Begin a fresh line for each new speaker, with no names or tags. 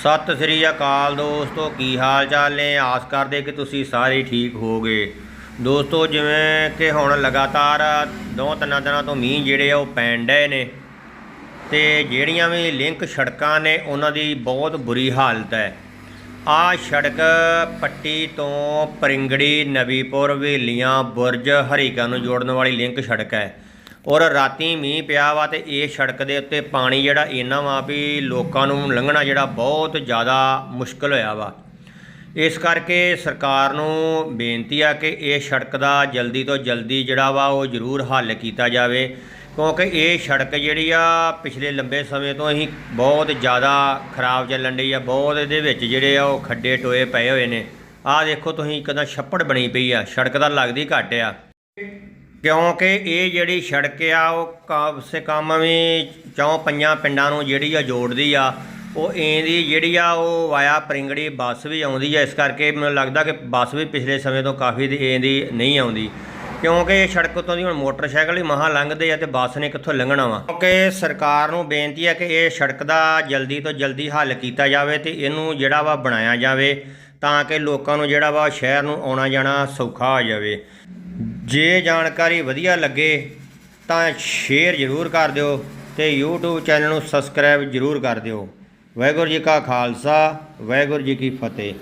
ਸਤਿ ਸ੍ਰੀ ਅਕਾਲ ਦੋਸਤੋ, ਕੀ ਹਾਲ ਚਾਲ ਨੇ? ਆਸ ਕਰਦੇ ਕਿ ਤੁਸੀਂ ਸਾਰੇ ਠੀਕ ਹੋਗੇ ਦੋਸਤੋ, ਜਿਵੇਂ ਕਿ ਹੁਣ ਲਗਾਤਾਰ ਦੋ ਤਿੰਨ ਦਿਨਾਂ ਤੋਂ ਮੀਂਹ ਜਿਹੜੇ ਆ, ਉਹ ਪੈਣ ਡਏ ਨੇ। ਤੇ ਜਿਹੜੀਆਂ ਵੀ ਲਿੰਕ ਸੜਕਾਂ ਨੇ, ਉਹਨਾਂ ਦੀ ਬਹੁਤ ਬੁਰੀ ਹਾਲਤ ਹੈ। ਆ ਸੜਕ ਪੱਟੀ ਤੋਂ ਪਰਿੰਗੜੀ ਨਵੀਪੁਰ ਵੇਲੀਆਂ ਬੁਰਜ ਹਰੀਕਾ ਨੂੰ ਜੋੜਨ ਵਾਲੀ ਲਿੰਕ ਸੜਕ ਹੈ। ਔਰ ਰਾਤੀ ਮੀਂਹ ਪਿਆ ਵਾ ਤੇ ਇਹ ਸੜਕ ਦੇ ਉੱਤੇ ਪਾਣੀ ਜਿਹੜਾ ਇੰਨਾ ਵਾ ਵੀ ਲੋਕਾਂ ਨੂੰ ਲੰਘਣਾ ਜਿਹੜਾ ਬਹੁਤ ਜ਼ਿਆਦਾ ਮੁਸ਼ਕਲ ਹੋਇਆ ਵਾ। ਇਸ ਕਰਕੇ ਸਰਕਾਰ ਨੂੰ ਬੇਨਤੀ ਆ ਕਿ ਇਹ ਸੜਕ ਦਾ ਜਲਦੀ ਤੋਂ ਜਲਦੀ ਜਿਹੜਾ ਵਾ ਉਹ ਜ਼ਰੂਰ ਹੱਲ ਕੀਤਾ ਜਾਵੇ, ਕਿਉਂਕਿ ਇਹ ਸੜਕ ਜਿਹੜੀ ਆ ਪਿਛਲੇ ਲੰਬੇ ਸਮੇਂ ਤੋਂ ਹੀ ਬਹੁਤ ਜ਼ਿਆਦਾ ਖਰਾਬ ਚੱਲਣ ਡਈ ਆ, ਬਹੁਤ ਇਹਦੇ ਵਿੱਚ ਜਿਹੜੇ ਆ ਉਹ ਖੱਡੇ ਟੋਏ ਪਏ ਹੋਏ ਨੇ। ਆਹ ਦੇਖੋ ਤੁਸੀਂ ਕਦਾਂ ਛੱਪੜ ਬਣੀ ਪਈ ਆ, ਸੜਕ ਤਾਂ ਲੱਗਦੀ ਘੱਟ ਆ। ਕਿਉਂਕਿ ਇਹ ਜਿਹੜੀ ਸੜਕ ਆ, ਉਹ ਕਮ ਸੇ ਕਮ ਵੀ ਚੌਂ ਪੰਜਾਂ ਪਿੰਡਾਂ ਨੂੰ ਜਿਹੜੀ ਆ ਜੋੜਦੀ ਆ। ਉਹ ਇਹਦੀ ਜਿਹੜੀ ਆ, ਉਹ ਵਾਇਆ ਪ੍ਰਿੰਗੜੀ ਬੱਸ ਵੀ ਆਉਂਦੀ ਆ। ਇਸ ਕਰਕੇ ਮੈਨੂੰ ਲੱਗਦਾ ਕਿ ਬੱਸ ਵੀ ਪਿਛਲੇ ਸਮੇਂ ਤੋਂ ਕਾਫੀ ਦੀ ਇਹਦੀ ਨਹੀਂ ਆਉਂਦੀ। ਕਿਉਂਕਿ ਇਹ ਸੜਕ ਉੱਤੋਂ ਦੀ ਹੁਣ ਮੋਟਰਸਾਈਕਲ ਹੀ ਮਹਾ ਲੰਘਦੇ ਆ ਤੇ ਬੱਸ ਨੇ ਕਿੱਥੋਂ ਲੰਘਣਾ ਵਾ। ਕਿਉਂਕਿ ਸਰਕਾਰ ਨੂੰ ਬੇਨਤੀ ਹੈ ਕਿ ਇਹ ਸੜਕ ਦਾ ਜਲਦੀ ਤੋਂ ਜਲਦੀ ਹੱਲ ਕੀਤਾ ਜਾਵੇ ਤੇ ਇਹਨੂੰ ਜਿਹੜਾ ਵਾ ਬਣਾਇਆ ਜਾਵੇ ਤਾਂ ਕਿ ਲੋਕਾਂ ਨੂੰ ਜਿਹੜਾ ਵਾ ਸ਼ਹਿਰ ਨੂੰ ਆਉਣਾ ਜਾਣਾ ਸੌਖਾ ਹੋ ਜਾਵੇ। ਜੇ ਜਾਣਕਾਰੀ ਵਧੀਆ ਲੱਗੇ ਤਾਂ ਸ਼ੇਅਰ ਜ਼ਰੂਰ ਕਰ ਦਿਓ ਤੇ YouTube ਚੈਨਲ ਨੂੰ ਸਬਸਕ੍ਰਾਈਬ ਜ਼ਰੂਰ ਕਰ ਦਿਓ। ਵਾਹਿਗੁਰੂ ਜੀ ਕਾ ਖਾਲਸਾ, ਵਾਹਿਗੁਰੂ ਜੀ ਕੀ ਫਤਿਹ।